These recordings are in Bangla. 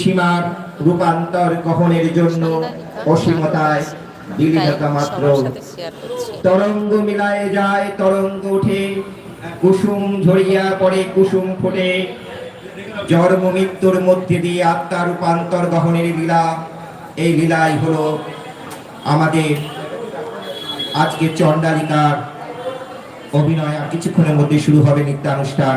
সীমার রূপান্তর গ্রহণের জন্য অসীমতায় বিলীনতা মাত্র। তরঙ্গ মিলায়ে যায় তরঙ্গ উঠে কুসুম ঝরিয়া পড়ে কুসুম ফোটে। জন্ম মৃত্যুর মধ্যে দিয়ে আত্মা রূপান্তর গ্রহণের লীলা এই লীলাই হলো আমাদের আজকে চণ্ডালিকার অভিনয়। আর কিছুক্ষণের মধ্যে শুরু হবে নৃত্যানুষ্ঠান।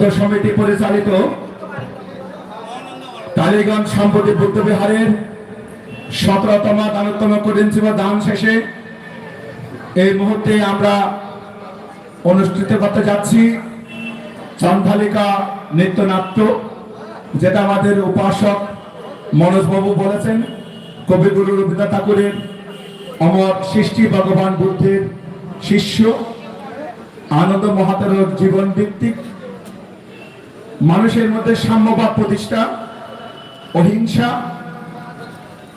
বৌদ্ধ সমিতি পরিচালিত টালিগঞ্জ সম্পত্তি বুদ্ধ বিহারের সতেরোতম দানোত্তম কঠিনসীম দান শেষে এই মুহূর্তে আমরা অনুষ্ঠিত করতে যাচ্ছি চন্দ্রালিকা নৃত্যনাট্য, যেটা আমাদের উপাসক মনোজবাবু বলেছেন। কবিগুরু রবীন্দ্রনাথ ঠাকুরের অমর সৃষ্টি ভগবান বুদ্ধের শিষ্য, আনন্দ মহাতের জীবন ভিত্তিক মানুষের মধ্যে সাম্যবাদ প্রতিষ্ঠা, অহিংসা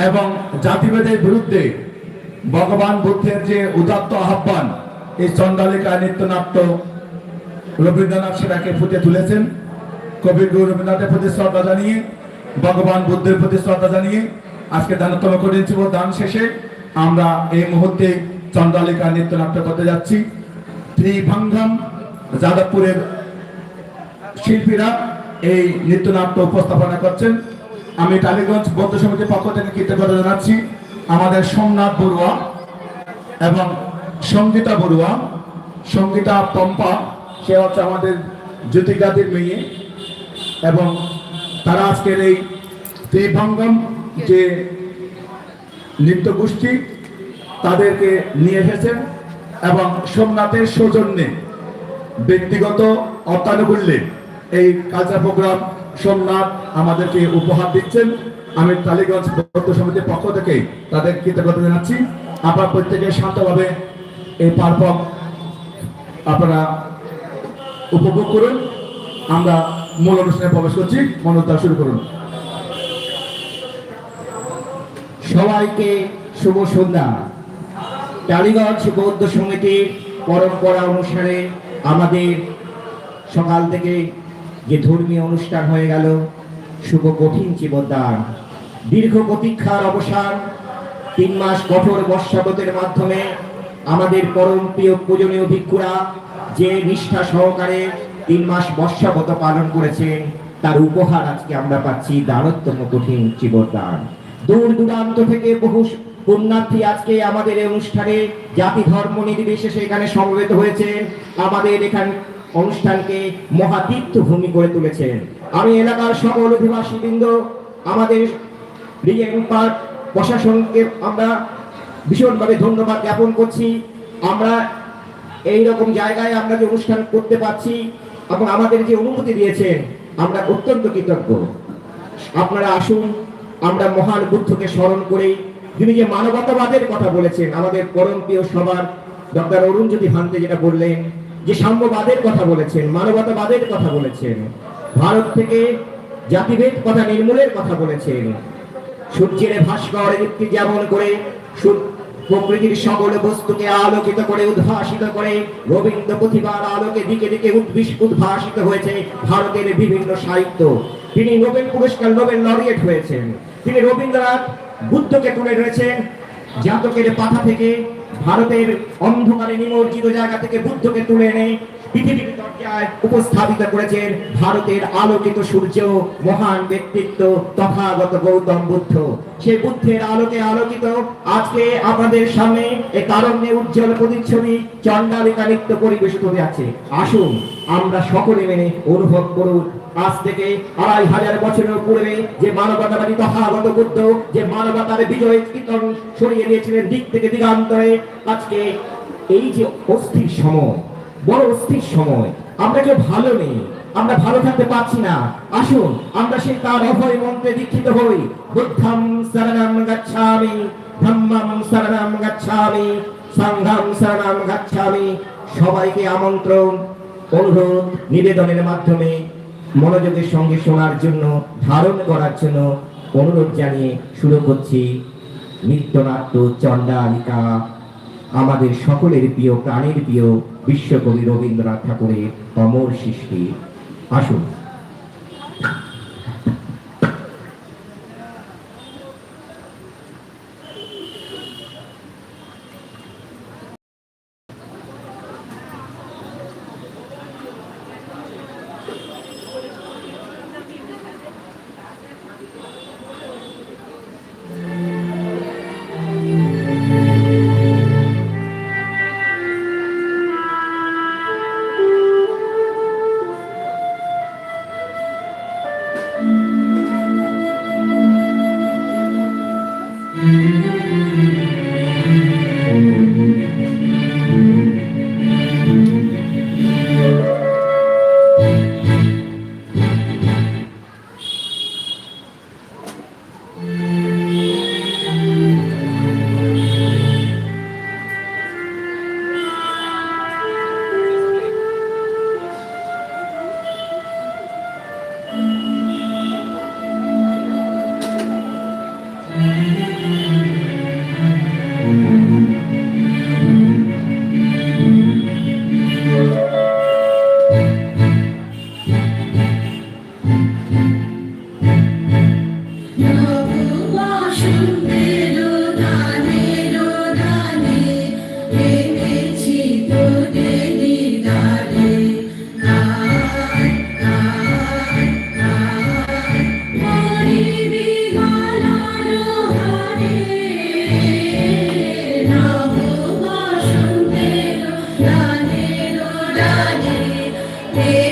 এবং জাতিভেদের বিরুদ্ধে ভগবান বুদ্ধের যে উদাত্ত আহ্বান, এই চন্দ্রালিকা নৃত্যনাট্য রবীন্দ্রনাথ সেটাকে ফুটে তুলেছেন। কবি গুরু রবীন্দ্রনাথের প্রতি শ্রদ্ধা জানিয়ে, ভগবান বুদ্ধের প্রতি শ্রদ্ধা জানিয়ে আজকে দানোত্তম করেছি দান শেষে আমরা এই মুহূর্তে চন্দ্রালিকা নৃত্যনাট্য করতে যাচ্ছি। ত্রিভাঙ্গম যাদবপুরের শিল্পীরা এই নৃত্যনাট্য উপস্থাপনা করছেন। আমি টালিগঞ্জ বৌদ্ধ সমিতির পক্ষ থেকে কৃতজ্ঞতা জানাচ্ছি। আমাদের সোমনাথ বড়ুয়া এবং সঙ্গীতা বড়ুয়া, সঙ্গীতা পম্পা, সে হচ্ছে আমাদের জ্যোতিকাদের মেয়ে এবং তারা আজকের এই ত্রিভঙ্গম যে নৃত্য গোষ্ঠী তাদেরকে নিয়ে এসেছেন এবং সোমনাথের সৌজন্যে ব্যক্তিগত অর্থানুকূল্যে এই কালচার প্রোগ্রাম সোমনাথ আমাদেরকে উপহার দিচ্ছেন। আমি টালিগঞ্জ বৌদ্ধ সমিতির পক্ষ থেকে তাদের কৃতজ্ঞতা জানাচ্ছি। আপনারা প্রত্যেকে শান্তভাবে এই পারফর্ম আপনারা উপভোগ করুন। আমরা মূল অনুষ্ঠানে প্রবেশ করছি। মনোদ্ধার শুরু করুন। সবাইকে শুভ সন্ধ্যা। টালিগঞ্জ বৌদ্ধ সমিতির পরম্পরা অনুসারে আমাদের সকাল থেকে যে ধর্মীয় অনুষ্ঠান হয়ে গেল, শুভ কঠিন জীবনদান। দীর্ঘ প্রতীক্ষার অবসান, তিন মাস কঠোর বর্ষাবতের মাধ্যমে আমাদের পরম প্রিয় পূজনীয় ভিক্ষুরা যে নিষ্ঠা সহকারে তিন মাস বর্ষাবত পালন করেছেন, তার উপহার আজকে আমরা পাচ্ছি দানত্তম কঠিন জীবনদান। দূর দূরান্ত থেকে বহু পুণ্যার্থী আজকে আমাদের এই অনুষ্ঠানে জাতি ধর্ম নির্বিশেষে এখানে সমবেত হয়েছেন। আমাদের এখান অনুষ্ঠানকে মহাতীর্থ ভূমি করে তুলেছেন। আমি এলাকার সকল অধিবাসী বৃন্দ আমাদের প্রশাসনকে আমরা ভীষণভাবে ধন্যবাদ জ্ঞাপন করছি। আমরা এই রকম জায়গায় আমরা যে অনুষ্ঠান করতে পারছি এবং আমাদের যে অনুমতি দিয়েছেন, আমরা অত্যন্ত কৃতজ্ঞ। আপনারা আসুন, আমরা মহান বুদ্ধকে স্মরণ করে। তিনি যে মানবতাবাদের কথা বলেছেন, আমাদের পরম প্রিয় সবার ডক্টর অরুণজ্যোতি ভান্তে যেটা বললেন যে সাম্যবাদের কথা বলেছেন, মানবতাবাদের কথা বলেছেন, ভারত থেকে জাতিভেদ কথা নির্মূলের কথা বলেছেন, সূর্যের ভাস্কর যুক্তি যেমন করে প্রকৃতির সকল বস্তুকে আলোকিত করে, উদ্ভাসিত করে রবীন্দ্র প্রতিভার আলোকে দিকে দিকে উদ্ভিস- উদ্ভাসিত হয়েছে ভারতের বিভিন্ন সাহিত্য। তিনি নোবেল পুরস্কার, নোবেল লরিয়েট হয়েছেন। তিনি রবীন্দ্রনাথ বুদ্ধকে তুলে ধরেছেন জাতকের পাতা থেকে ভারতের অন্ধকারে নিমজ্জিত জায়গা থেকে বুদ্ধকে তুলে এনে দরজায় উপস্থাপিত করেছেন ভারতের আলোকিত সূর্য, মহান ব্যক্তিত্ব, তথাগত গৌতম বুদ্ধ। সেই বুদ্ধের আলোকে আলোকিত আজকে আপনাদের সামনে এই কারণে উজ্জ্বল প্রতিচ্ছবি চন্ডালিকা নৃত্য পরিবেশিত হয়ে আছে। আসুন, আমরা সকলে মেনে অনুভব করুন আজ থেকে আড়াই হাজার বছরের পূর্বে যে মানবতাবাদী তথাগত বুদ্ধ, যে মানবতার বিজয় কীর্তন সরিয়ে দিয়েছিলেন দিক থেকে দিগান্তরে, আজকে এই যে অস্থির সময়, বড় অস্থির সময়, আমরা কেউ ভালো নেই, আমরা ভালো থাকতে পারছি না। আসুন, আমরা সেই তার অভয় মন্ত্রে দীক্ষিত হই। বুদ্ধম শরণম গচ্ছামি ধম্মম শরণম গচ্ছামি, সংঘম শরণম গচ্ছামি। সবাইকে আমন্ত্রণ, অনুরোধ, নিবেদনের মাধ্যমে মনোযোগের সঙ্গে শোনার জন্য, ধারণ করার জন্য অনুরোধ জানিয়ে শুরু করছি নৃত্যনাট্য চণ্ডালিকা। আমাদের সকলের প্রিয়, প্রাণের প্রিয় বিশ্বকবি রবীন্দ্রনাথ ঠাকুরের অমর সৃষ্টি। আসুন। Música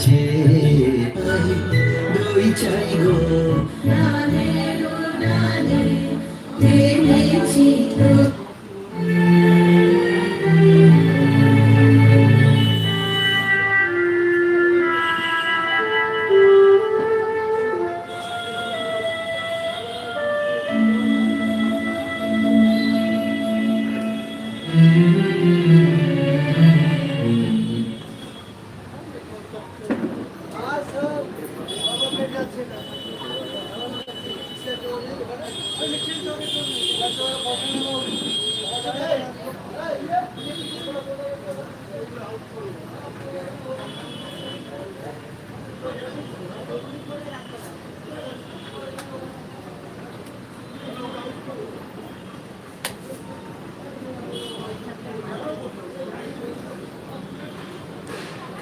chị ơi đôi trái gồ na ừ. nê đô na nê nê nê you.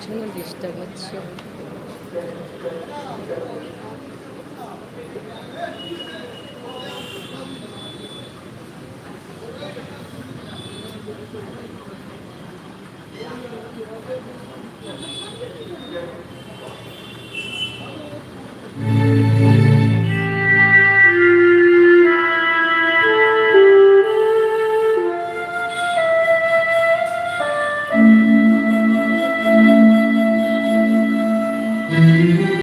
জন্য ডিস্টার্ব হচ্ছে